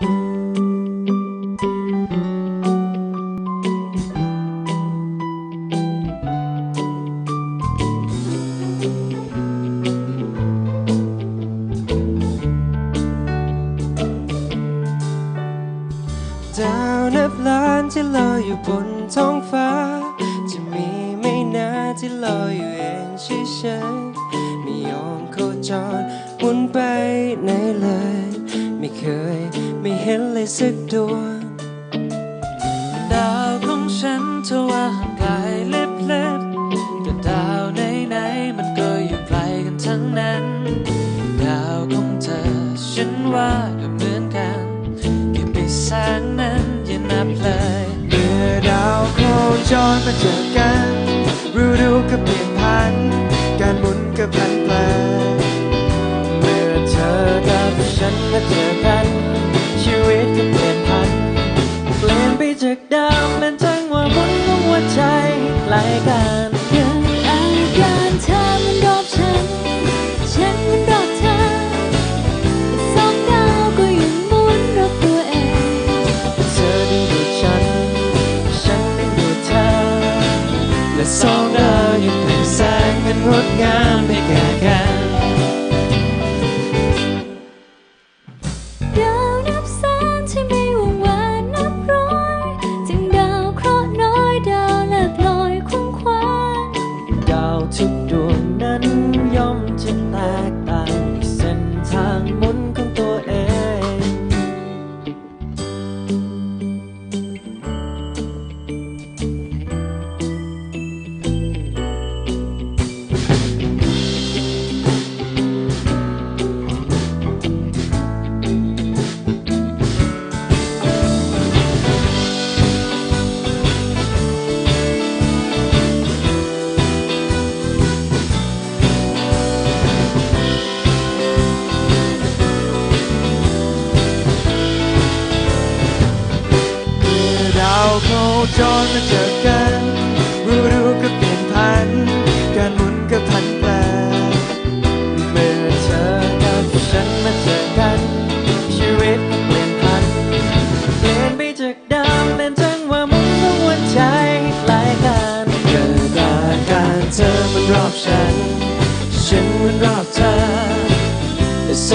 ดาวนับล้านที่ลอยอยู่บนท้องฟ้า จะมีไม่นานที่ลอยอยู่เองเฉยๆไม่ยอมโคจรหมุนไปไหนเลย เห็นเลยสักดวงดาวของฉันเธอว่าห่างไกลเล็บเล็บแต่ดาวไหนไหนมันก็อยู่ไกลกันทั้งนั้น ดาวของเธอฉันว่าก็เหมือนกันแค่ปีแสงนั้นอย่านับเลยเมื่อดาวโคจรมาเจอกันฤดูก็เปลี่ยนพัน ห์น้อยดาวเลิกลอยคุ้งคว้างดาวทุกดวงนั้นย่อมจะแตกต่าง จรมาเจอกันฤดูก็เปลี่ยนพัน การหมุนก็พันแปรเมื่อเธอกับฉันมาเจอกัน ชีวิตเปลี่ยนพัน เปลี่ยนไปจากดาวเป็นจังวะหมุนของหัวใจคล้ายกันเกิดอาการเธอมันรอบฉัน ฉันมันรอบเธอและส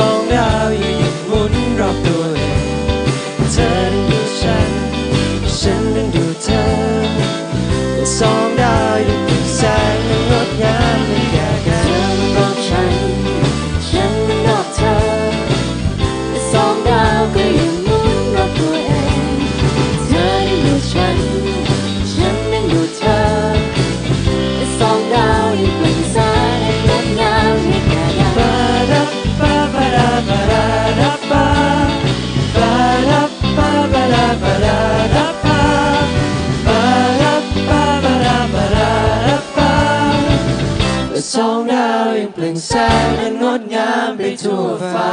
สองดาวยังเปล่